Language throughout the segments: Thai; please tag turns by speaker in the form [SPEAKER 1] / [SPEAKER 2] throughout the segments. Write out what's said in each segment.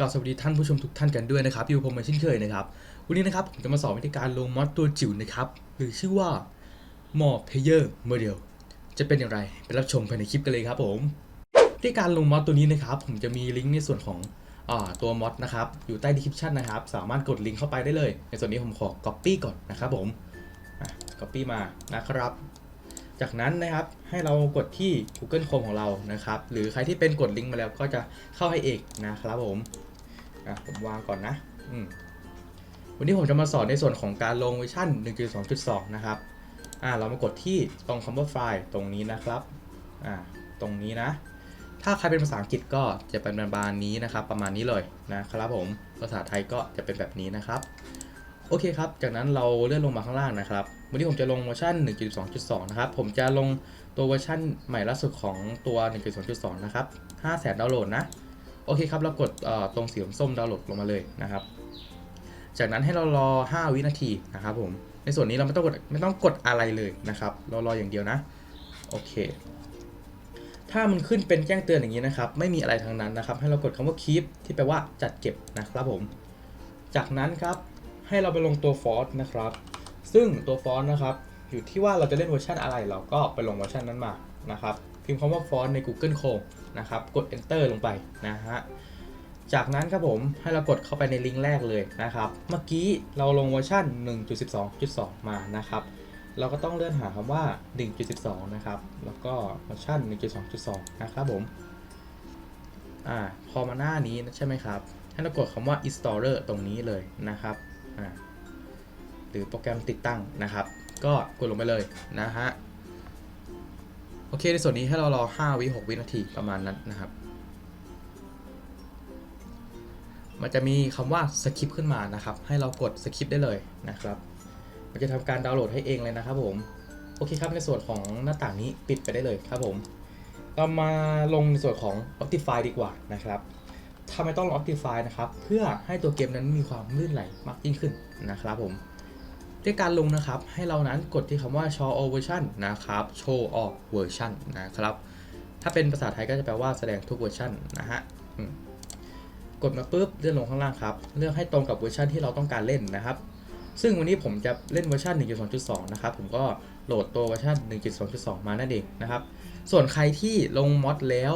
[SPEAKER 1] ก็สวัสดีท่านผู้ชมทุกท่านกันด้วยนะครับอยู่ผมเหมือนเช่นเคยนะครับวันนี้นะครับผมจะมาสอนวิธีการลงมอดตัวจิ๋วนะครับหรือชื่อว่า m o Player Model จะเป็นอย่างไรไปรับชมภายในคลิปกันเลยครับผมวิธีการลงมอดตัวนี้นะครับผมจะมีลิงก์ในส่วนของอตัวมอดนะครับอยู่ใต้ description นะครับสามารถกดลิงก์เข้าไปได้เลย ในส่วนนี้ผมขอ copy ก่อนนะครับผม copy มานะครับ จากนั้นนะครับให้เรากดที่ Google Chrome ของเรานะครับหรือใครที่เป็นกดลิงก์มาแล้วก็จะเข้าให้เองนะครับผม อะผมวางก่อนนะอืมวันนี้ผมจะมาสอนในส่วนของการลงเวอร์ชัน1.2.2 นะครับ อ่า เรามากดที่ตรงคำว่าไฟล์ตรงนี้นะครับ อ่า ตรงนี้นะ ถ้าใครเป็นภาษาอังกฤษก็จะเป็นประมาณนี้นะครับ ประมาณนี้เลยนะครับผม ภาษาไทยก็จะเป็นแบบนี้นะครับ โอเคครับ จากนั้นเราเลื่อนลงมาข้างล่างนะครับ วันนี้ผมจะลงเวอร์ชัน1.2.2 นะครับ ผมจะลงตัวเวอร์ชันใหม่ล่าสุดของตัว 1.2.2 นะครับ 500,000ดาวน์โหลดนะ โอเคครับ เรากดตรงสีส้มดาวน์โหลดลงมาเลยนะครับ จากนั้นให้เรารอ 5 วินาทีนะครับผม ในส่วนนี้เราไม่ต้องกดไม่ต้องกดอะไรเลยนะครับ เรารออย่างเดียวนะ โอเค ถ้ามันขึ้นเป็นแจ้งเตือนอย่างนี้นะครับ ไม่มีอะไรทั้งนั้นนะครับ ให้เรากดคำว่า keep ที่แปลว่าจัดเก็บนะครับผม จากนั้นครับให้เราไปลงตัวฟอนต์นะครับ ซึ่งตัวฟอนต์นะครับ อยู่ที่ว่าเราจะเล่นเวอร์ชันอะไรเราก็ไปลงเวอร์ชันนั้นมา นะครับ พิมพ์คำว่าฟอนต์ใน Google Chrome นะครับ กด enter ลงไปนะฮะ จากนั้นครับผมให้เรากดเข้าไปในลิงก์แรกเลยนะครับ เมื่อกี้เราลงเวอร์ชัน1.12.2 มานะครับ เราก็ต้องเลื่อนหาคำว่า 1.12 นะครับ แล้วก็เวอร์ชัน1.2.2 นะครับผม อ่า พอมาหน้านี้ใช่ไหมครับ ให้เรากดคำว่า installer ตรงนี้เลยนะครับ อ่า หรือโปรแกรมติดตั้งนะครับ ก็กดลงไปเลยนะฮะ โอเค ในส่วนนี้ให้เรารอ 5 วิ6วินาทีประมาณนั้นนะครับ มันจะมีคำว่าสคริปขึ้นมานะครับ ให้เรากดสคริปได้เลยนะครับ มันจะทำการดาวน์โหลดให้เองเลยนะครับผม โอเคครับ ในส่วนของหน้าต่างนี้ปิดไปได้เลยครับผม เรามาลงในส่วนของ Optify ดีกว่านะครับทำไมต้อง Optify นะครับ เพื่อให้ตัวเกมนั้นมีความลื่นไหลมากยิ่งขึ้นนะครับผม ด้วยการลงนะครับ ให้เรานั้นกดที่คำว่า show all version นะครับ show all version นะครับ ถ้าเป็นภาษาไทยก็จะแปลว่าแสดงทุกเวอร์ชันนะฮะกดมาปุ๊บเลื่อนลงข้างล่างครับ เลือกให้ตรงกับเวอร์ชันที่เราต้องการเล่นนะครับ ซึ่งวันนี้ผมจะเล่นเวอร์ชัน1.2.2 นะครับ ผมก็โหลดตัวเวอร์ชัน1.2.2 มานั่นเองนะครับ ส่วนใครที่ลงมอดแล้ว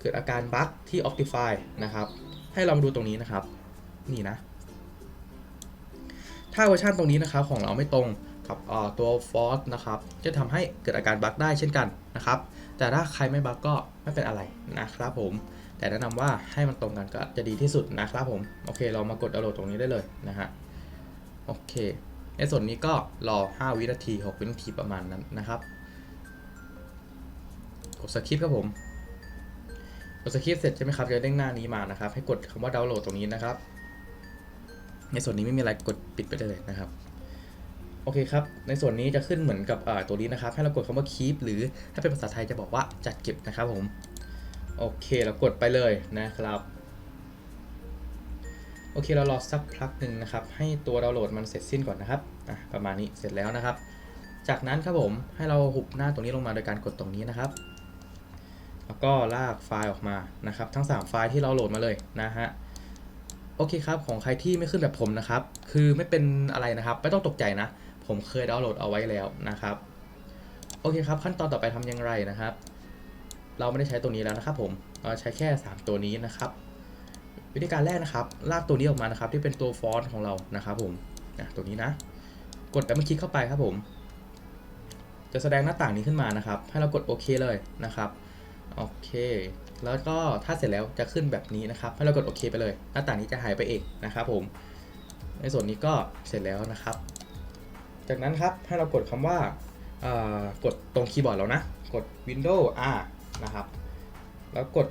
[SPEAKER 1] เกิดอาการบั๊กที่ Optify นะครับ ให้เรามาดูตรงนี้นะครับ นี่นะ ถ้าเวอร์ชันตรงนี้นะครับของเราไม่ตรงกับตัวฟอสนะครับจะทำให้เกิดอาการบั๊กได้เช่นกันนะครับ แต่ถ้าใครไม่บั๊กก็ไม่เป็นอะไรนะครับผม แต่แนะนำว่าให้มันตรงกันก็จะดีที่สุดนะครับผม โอเค เรามากดดาวน์โหลดตรงนี้ได้เลยนะฮะ โอเค ในส่วนนี้ก็รอ 5 วินาที 6 วินาทีประมาณนั้นนะครับ กดสคริปต์ครับผม กดสคริปต์เสร็จใช่ไหมครับจะเด้งหน้านี้มานะครับ ให้กดคำว่าดาวน์โหลดตรงนี้นะครับ ในส่วนนี้ไม่มีอะไรกดปิดไปได้เลยนะครับโอเคครับ ในส่วนนี้จะขึ้นเหมือนกับตัวนี้นะครับ ให้เรากดคำว่า keep หรือถ้าเป็นภาษาไทยจะบอกว่าจัดเก็บนะครับผมโอเคเรากดไปเลยนะครับโอเคเรารอสักพักหนึ่งนะครับ ให้ตัวดาวน์โหลดมันเสร็จสิ้นก่อนนะครับอะประมาณนี้เสร็จแล้วนะครับ จากนั้นครับผมให้เราหุบหน้าตรงนี้ลงมาโดยการกดตรงนี้นะครับ แล้วก็ลากไฟล์ออกมานะครับ ทั้ง 3 ไฟล์ที่เราโหลดมาเลยนะฮะ โอเคครับ ของใครที่ไม่ขึ้นแบบผมนะครับ คือไม่เป็นอะไรนะครับ ไม่ต้องตกใจนะ ผมเคยดาวน์โหลดเอาไว้แล้วนะครับ โอเคครับ ขั้นตอนต่อไปทำอย่างไรนะครับ เราไม่ได้ใช้ตัวนี้แล้วนะครับ ผม เราใช้แค่ 3 ตัวนี้นะครับ วิธีการแรกนะครับ ลากตัวนี้ออกมานะครับ ที่เป็นตัวฟอนต์ของเรานะครับผมนะตัวนี้นะ กดดับเบิลคลิกเข้าไปครับผม จะแสดงหน้าต่างนี้ขึ้นมานะครับ ให้เรากดโอเคเลยนะครับ โอเค แล้วก็ถ้าเสร็จแล้วจะขึ้นแบบนี้นะครับ ให้เรากดโอเคไปเลย หน้าต่างนี้จะหายไปเองนะครับผม ในส่วนนี้ก็เสร็จแล้วนะครับ จากนั้นครับให้เรากดคำว่าอ่ากดตรงคีย์บอร์ดเรานะ กด Windows R นะครับ แล้วกด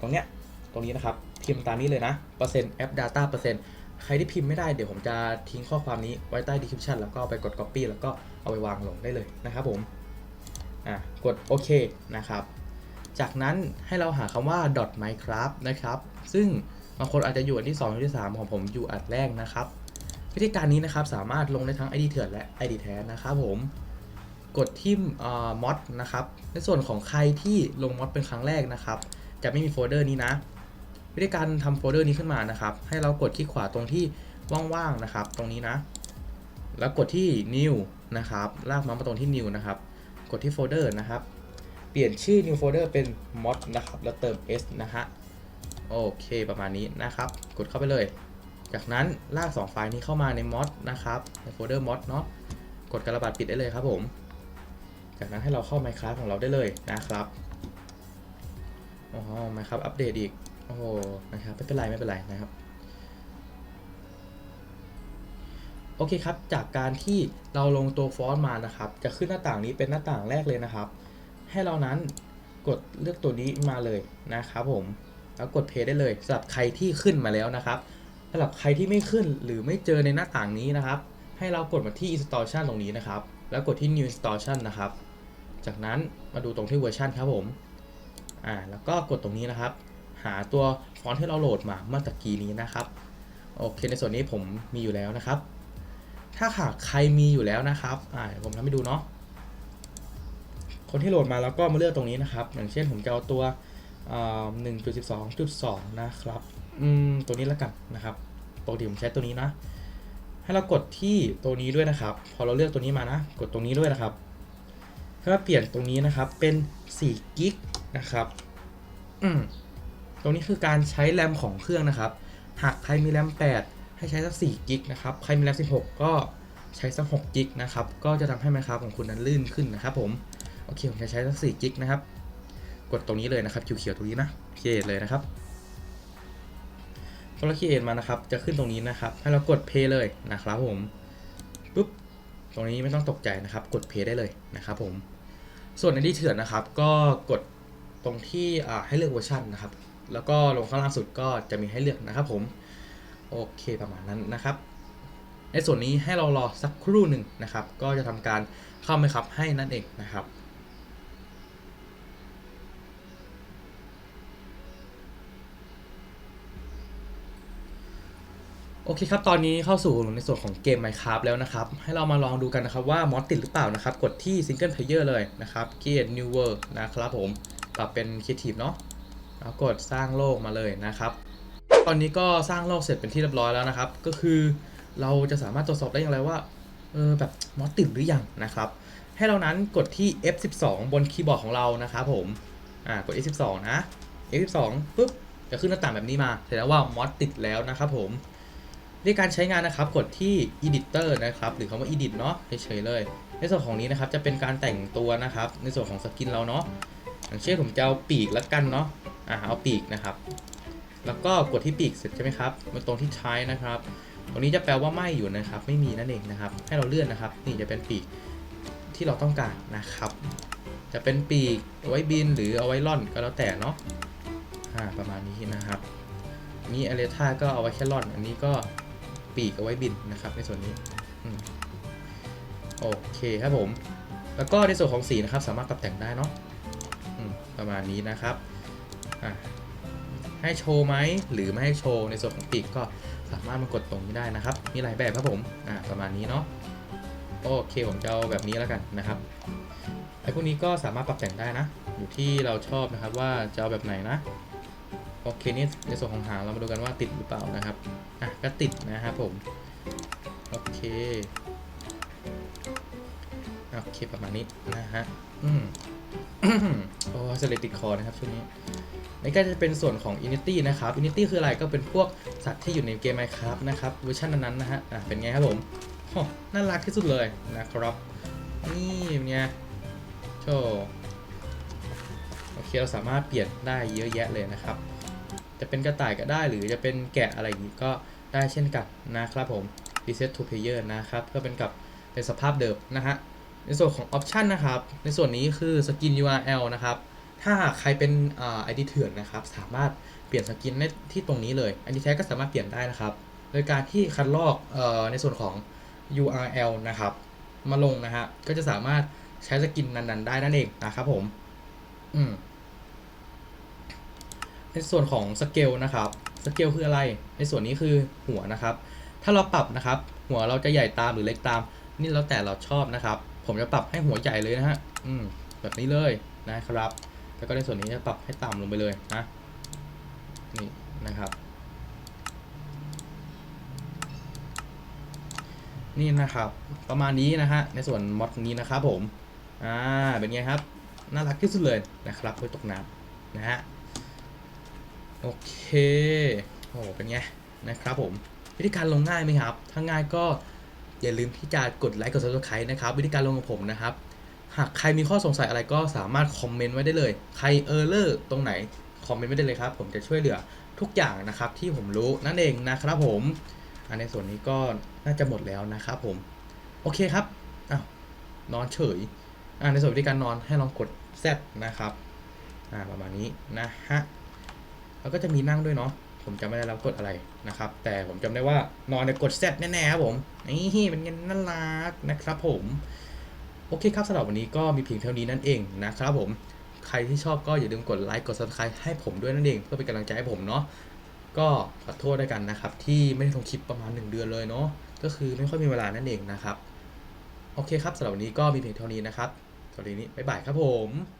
[SPEAKER 1] ตรงเนี้ย ตรงนี้นะครับ พิมพ์ตามนี้เลยนะ เปอร์เซ็นต์แอป Data เปอร์เซ็นต์ใครที่พิมพ์ไม่ได้เดี๋ยวผมจะทิ้งข้อความนี้ไว้ใต้ description แล้วก็ไปกด copy แล้วก็เอาไปวางลงได้เลยนะครับผม อะ กดโอเคนะครับ จากนั้นให้เราหาคำว่า minecraft นะครับ ซึ่งบางคนอาจจะอยู่อันที่ 2 อันที่ 3 ของผมอยู่อันแรกนะครับ วิธีการนี้นะครับสามารถลงได้ทั้ง ID เถื่อนและ ID แท้นะครับผมกดที่มอดนะครับ ในส่วนของใครที่ลงมอดเป็นครั้งแรกนะครับ จะไม่มีโฟลเดอร์นี้นะ วิธีการทำโฟลเดอร์นี้ขึ้นมานะครับ ให้เรากดคลิกขวาตรงที่ว่างๆนะครับ ตรงนี้นะ แล้วกดที่ new นะครับ ลากมามาตรงที่ new นะครับ กดที่โฟลเดอร์นะครับ เปลี่ยนชื่อ new folder เป็น mod นะครับ แล้วเติม s นะฮะ โอเคประมาณนี้นะครับ กดเข้าไปเลย จากนั้นลาก 2 ไฟล์นี้เข้ามาใน mod นะครับในโฟลเดอร์ mod เนาะกดกระบาดปิดได้เลยครับผม จากนั้นให้เราเข้า Minecraft ของเราได้เลยนะครับโอ้โห Minecraft อัปเดตอีก โอ้โหนะครับไม่เป็นไรไม่เป็นไรนะครับโอเคครับ จากการที่เราลงตัวฟอนต์มานะครับ จะขึ้นหน้าต่างนี้เป็นหน้าต่างแรกเลยนะครับ ให้เรานั้นกดเลือกตัวนี้มาเลยนะครับผมแล้วกดเพย์ได้เลยสำหรับใครที่ขึ้นมาแล้วนะครับสำหรับใครที่ไม่ขึ้นหรือไม่เจอในหน้าต่างนี้นะครับ ให้เรากดมาที่ installation ตรงนี้นะครับ แล้วกดที่ new installation นะครับ จากนั้นมาดูตรงที่เวอร์ชันครับผมอ่าแล้วก็กดตรงนี้นะครับ หาตัวฟอนต์ที่เราโหลดมาเมื่อตะกี้นี้นะครับโอเค ในส่วนนี้ผมมีอยู่แล้วนะครับ ถ้าหากใครมีอยู่แล้วนะครับอ่าผมทำให้ดูเนาะ คนที่โหลดมาแล้วก็มาเลือกตรงนี้นะครับ อย่างเช่นผมจะเอาตัวหนึ่งจุดสิบสองจุดสองนะครับอืมตัวนี้แล้วกันนะครับปกติผมใช้ตัวนี้นะ ให้เรากดที่ตัวนี้ด้วยนะครับ พอเราเลือกตัวนี้มานะ กดตรงนี้ด้วยนะครับเพื่อเปลี่ยนตรงนี้นะครับเป็น4กิกนะครับอืมตรงนี้คือการใช้แรมของเครื่องนะครับ หากใครมีแรม8 ให้ใช้สัก4กิกนะครับ ใครมีแรม16 ก็ใช้สัก6กิกนะครับ ก็จะทำให้ Minecraft ของคุณนั้นลื่นขึ้นนะครับผม โอเคผมจะใช้สัก4กิกนะครับ กดตรงนี้เลยนะครับเขียวๆตรงนี้นะเคเลยนะครับพอเราเคีเอทมานะครับ จะขึ้นตรงนี้นะครับ ให้เรากด Play เลยนะครับผมปุ๊บตรงนี้ไม่ต้องตกใจนะครับ กด Play ได้เลยนะครับผม ส่วนในที่เถื่อนนะครับ ก็กดตรงที่ให้เลือกเวอร์ชันนะครับ แล้วก็ลงข้างล่างสุดก็จะมีให้เลือกนะครับ ผมโอเคประมาณนั้นนะครับ ในส่วนนี้ให้เรารอสักครู่หนึ่งนะครับ ก็จะทำการเข้าไหมครับให้นั่นเองนะครับ โอเคครับ ตอนนี้เข้าสู่ในส่วนของเกม Minecraft แล้วนะครับ ให้เรามาลองดูกันนะครับว่ามอดติดหรือเปล่านะครับ กดที่ Single Player เลยนะครับ Create New World นะครับผม ปรับเป็น Creative เนาะแล้วกดสร้างโลกมาเลยนะครับ ตอนนี้ก็สร้างโลกเสร็จเป็นที่เรียบร้อยแล้วนะครับ ก็คือเราจะสามารถตรวจสอบได้อย่างไรว่า เออแบบมอดติดหรือยังนะครับ ให้เรานั้นกดที่ F12 บนคีย์บอร์ดของเรานะครับผม อ่ากด F12 นะ F12 ปุ๊บจะขึ้นหน้าต่างแบบนี้มาแสดงว่ามอดติดแล้วนะครับผม ในการใช้งานนะครับกดที่ editor นะครับหรือคำว่า edit เนาะเฉยๆเลย ในส่วนของนี้นะครับจะเป็นการแต่งตัวนะครับ ในส่วนของสกินเราเนาะอย่างเช่นผมจะเอาปีกแล้วกันเนาะอ่าเอาปีกนะครับ แล้วก็กดที่ปีกเสร็จใช่ไหมครับมาตรงที่ใช้นะครับตรงนี้จะแปลว่าไม่อยู่นะครับ ไม่มีนั่นเองนะครับ ให้เราเลื่อนนะครับ นี่จะเป็นปีกที่เราต้องการนะครับ จะเป็นปีกเอาไว้บินหรือเอาไว้ล่อนก็แล้วแต่เนาะอ่าประมาณนี้นะครับนี่อเลท่าก็เอาไว้แค่ล่อน อันนี้ก็ ปีกเอาไว้บินนะครับในส่วนนี้อโอเคครับผม แล้วก็ในส่วนของสีนะครับ สามารถปรับแต่งได้เนาะประมาณนี้นะครับให้โชว์ไหมหรือไม่ให้โชว์ในส่วนของปีกก็สามารถมากดตรงนี้ได้นะครับ มีหลายแบบครับผมประมาณนี้เนาะโอเคผมจะเอาแบบนี้แล้วกันนะครับไอ้พวกนี้ก็สามารถปรับแต่งได้นะ อยู่ที่เราชอบนะครับว่าจะเอาแบบไหนนะโอเคนี่ในส่วนของหางเรามาดูกันว่าติดหรือเปล่านะครับ อะก็ติดนะครับผม โอเคโอเคประมาณนี้นะฮะ อืมโอ้สเลติดคอนะครับช่วงนี้นี่ก็จะเป็นส่วนของ Unity นะครับ Unity คืออะไรก็เป็นพวกสัตว์ที่อยู่ในเกม Minecraft นะครับเวอร์ชันนั้นๆนะฮะอะเป็นไงครับผมโอ้น่ารักที่สุดเลยนะครับ นี่เป็นไงโชว์โอเคเราสามารถเปลี่ยนได้เยอะแยะเลยนะครับ จะเป็นกระต่ายก็ได้หรือจะเป็นแกะอะไรอย่างนี้ก็ได้เช่นกันนะครับผม reset to player นะครับเพื่อเป็นกับเป็นสภาพเดิมนะฮะในส่วนของ option นะครับ ในส่วนนี้คือ skin URL นะครับ ถ้าหากใครเป็นอ่า ID เถื่อนนะครับ สามารถเปลี่ยนสกินได้ที่ตรงนี้เลย ID แท้ก็สามารถเปลี่ยนได้นะครับ โดยการที่คัดลอกเอ่อในส่วนของ URL นะครับ มาลงนะฮะก็จะสามารถใช้สกินนั้นๆ ได้นั่นเองนะครับผม อืม ในส่วนของสเกลนะครับสเกลคืออะไร ในส่วนนี้คือหัวนะครับ ถ้าเราปรับนะครับ หัวเราจะใหญ่ตามหรือเล็กตาม นี่แล้วแต่เราชอบนะครับ ผมจะปรับให้หัวใหญ่เลยนะฮะอืมแบบนี้เลยนะครับ แล้วก็ในส่วนนี้จะปรับให้ต่ำลงไปเลยนะนี่นะครับนี่นะครับประมาณนี้นะฮะในส่วนมอดนี้นะครับผมอ่าเป็นไงครับน่ารักที่สุดเลยนะครับเพื่อตกน้ำนะฮะ โอเค โอ้เป็นไง นะครับผม วิธีการลงง่ายไหมครับ ถ้าง่ายก็อย่าลืมที่จะกดไลค์กด subscribe นะครับ วิธีการลงของผมนะครับ หากใครมีข้อสงสัยอะไรก็สามารถคอมเมนต์ไว้ได้เลย ใครเออร์เลอร์ตรงไหนคอมเมนต์ไว้ได้เลยครับ ผมจะช่วยเหลือทุกอย่างนะครับที่ผมรู้นั่นเองนะครับผมอันในส่วนนี้ก็น่าจะหมดแล้วนะครับผมโอเคครับอ้าวนอนเฉยอ่าในส่วนวิธีการนอนให้ลองกด Z นะครับอ่าประมาณนี้นะฮะ แล้วก็จะมีนั่งด้วยเนาะผมจำไม่ได้แล้วกดอะไรนะครับ แต่ผมจำได้ว่านอนในยกดแน่ๆครับผมนี่เป็นเงินน่ารักนะครับผมโอเคครับสำหรับวันนี้ก็มีเพียงเท่านี้นั่นเองนะครับผมใครที่ชอบก็อย่าลืมกดไลค์กด subscribe ให้ผมด้วยนั่นเองเพื่อเป็นกำลังใจให้ผมเนาะก็ขอโทษด้วยกันนะครับ ที่ไม่ได้ลงคลิปประมาณ 1 เดือนเลยเนาะก็คือไม่ค่อยมีเวลานั่นเองนะครับ โอเคครับสำหรับวันนี้ก็มีเพียงเท่านี้นะครับสวัสดีนี้บ๊ายบายครับผม